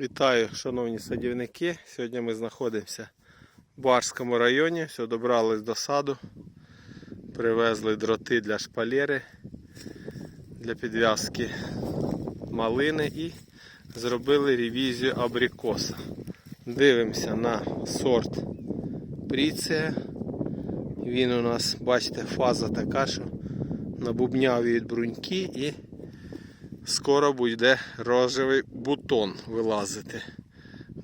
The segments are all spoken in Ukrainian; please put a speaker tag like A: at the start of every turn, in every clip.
A: Вітаю, шановні садівники. Сьогодні ми знаходимося в Барському районі. Все, добрались до саду. Привезли дроти для шпалери, для підв'язки малини і зробили ревізію абрикоса. Дивимося на сорт Пріція. Він у нас, бачите, фаза така, що набубняв від бруньки і скоро буде рожевий бутон вилазити.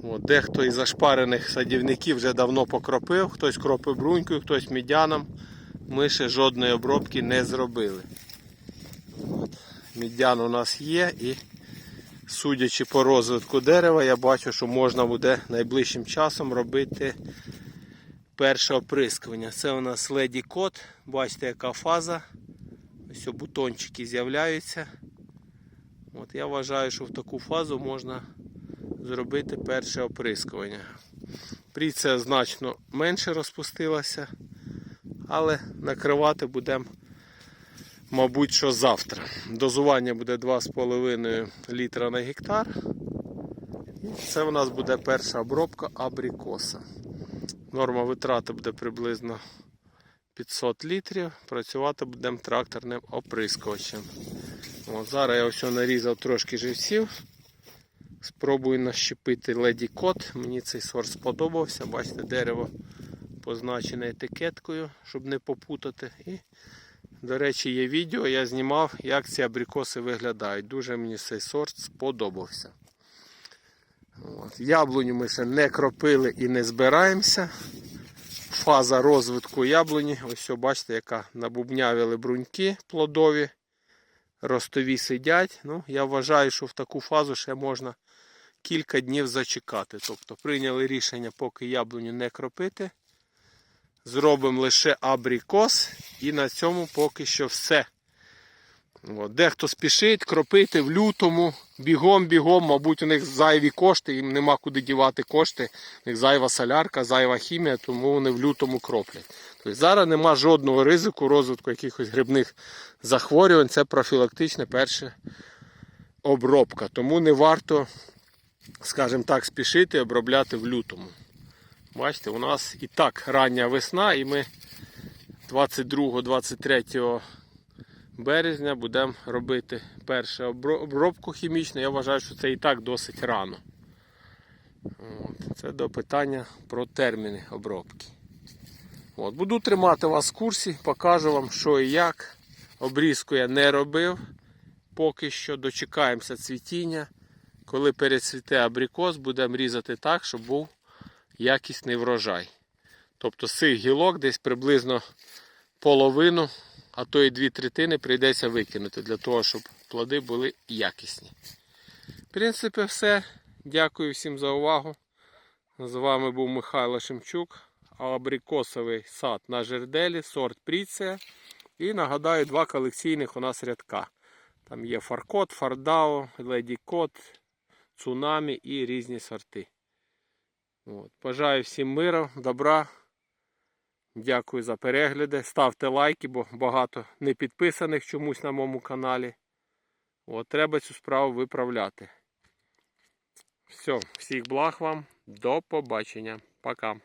A: От, дехто із зашпарених садівників вже давно покропив, хтось кропив брунькою, хтось мідяном. Ми ще жодної обробки не зробили. От. Мідян у нас є і судячи по розвитку дерева, я бачу, що можна буде найближчим часом робити перше оприскування. Це у нас леді кот. Бачите, яка фаза. Ось бутончики з'являються. От Я вважаю, що в таку фазу можна зробити перше оприскування. Пріця значно менше розпустилася, але накривати будемо, мабуть, що завтра. Дозування буде 2,5 літра на гектар. Це у нас буде перша обробка абрикоса. Норма витрати буде приблизно 500 літрів. Працювати будемо тракторним оприскувачем. От зараз я ось нарізав трошки живців. Спробую нащепити леді кот. Мені цей сорт сподобався. Бачите, дерево позначене етикеткою, щоб не попутати. І, до речі, є відео, я знімав, як ці абрикоси виглядають. Дуже мені цей сорт сподобався. От. Яблуню ми ще не кропили і не збираємося. Фаза розвитку яблуні. Ось бачите, яка набубнявили бруньки плодові ростові сидять. Ну, Я вважаю, що в таку фазу ще можна кілька днів зачекати. Тобто прийняли рішення, поки яблуню не кропити. Зробимо лише абрикос і на цьому поки що все. От. Дехто спішить кропити в лютому, бігом-бігом, мабуть, у них зайві кошти, їм нема куди дівати кошти. У них зайва солярка, зайва хімія, тому вони в лютому кроплять. Тобто Зараз нема жодного ризику розвитку якихось грибних захворювань. Це профілактична перша обробка. Тому не варто, скажімо так, спішити обробляти в лютому. Бачите, у нас і так рання весна, і ми 22-23 березня будемо робити першу обробку хімічну. Я вважаю, що це і так досить рано. От. Це до питання про терміни обробки. От. Буду тримати вас в курсі, покажу вам, що і як. Обрізку я не робив. Поки що дочекаємося цвітіння. Коли перецвіте абрикос, будемо різати так, щоб був якісний врожай. Тобто цих гілок десь приблизно половину, а то і дві третини прийдеться викинути для того, щоб плоди були якісні. В принципі, все. Дякую всім за увагу. З вами був Михайло Шемчук, абрикосовий сад на жерделі, сорт Пріція. І нагадаю, два колекційних у нас рядка. Там є Фаркот, Фардао, Леді Кот, Цунамі і різні сорти. От. Бажаю всім миру, добра. Дякую за перегляди. Ставте лайки, бо багато не підписаних чомусь на моєму каналі. От, Треба цю справу виправляти. Все, всіх благ вам. До побачення. Пока.